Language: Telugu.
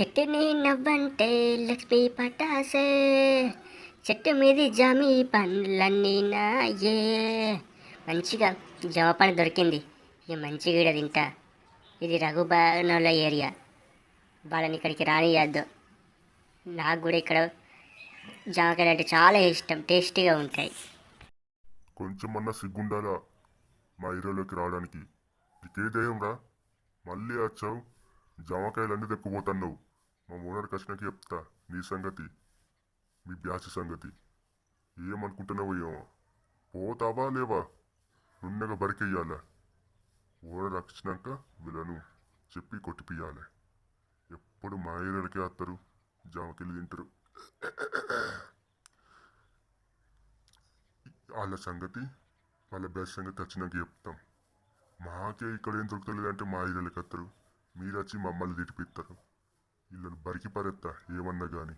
చెట్టుని నవ్వంటే లక్ష్మి పటాసే. చెట్టు మీది జామి పండ్లన్నీ నాయే. మంచిగా జామ పండు దొరికింది. ఇక మంచిగా ఈడ తింటా. ఇది రఘుబానోళ్ళ ఏరియా. వాళ్ళని ఇక్కడికి రానియద్దు నాకు కూడా ఇక్కడ జామకాయలు అంటే చాలా ఇష్టం. టేస్టీగా ఉంటాయి. కొంచెమన్నా సిగ్గుండాలా? మా ఏరియాలోకి రావడానికి. నీకే ధైర్యం రా మళ్ళీ వచ్చావు. జామకాయలు అన్నీ తెక్కుపోతున్నావు మా ఓనర్కి వచ్చినాక చెప్తా నీ సంగతి మీ బ్యాచ్ సంగతి. ఏమనుకుంటున్నావు ఏమో. పోతావా లేవా? నున్నగా బరికెయ్యాలా? ఓనర్ వచ్చినాక వీళ్ళను చెప్పి కొట్టిపియాలి ఎప్పుడు మా ఏరియాలకే వస్తారు జామకాయలు తింటారు. వాళ్ళ సంగతి వాళ్ళ బ్యాచ్ సంగతి వచ్చినాక చెప్తాం. మాకే ఇక్కడ ఏం దొరకలేదు అంటే మా ఇళ్ళకి వస్తారు మీరొచ్చి మమ్మల్ని తిట్టిపిస్తారు వీళ్ళని బరికి పరెత్తా ఏమన్నా కానీ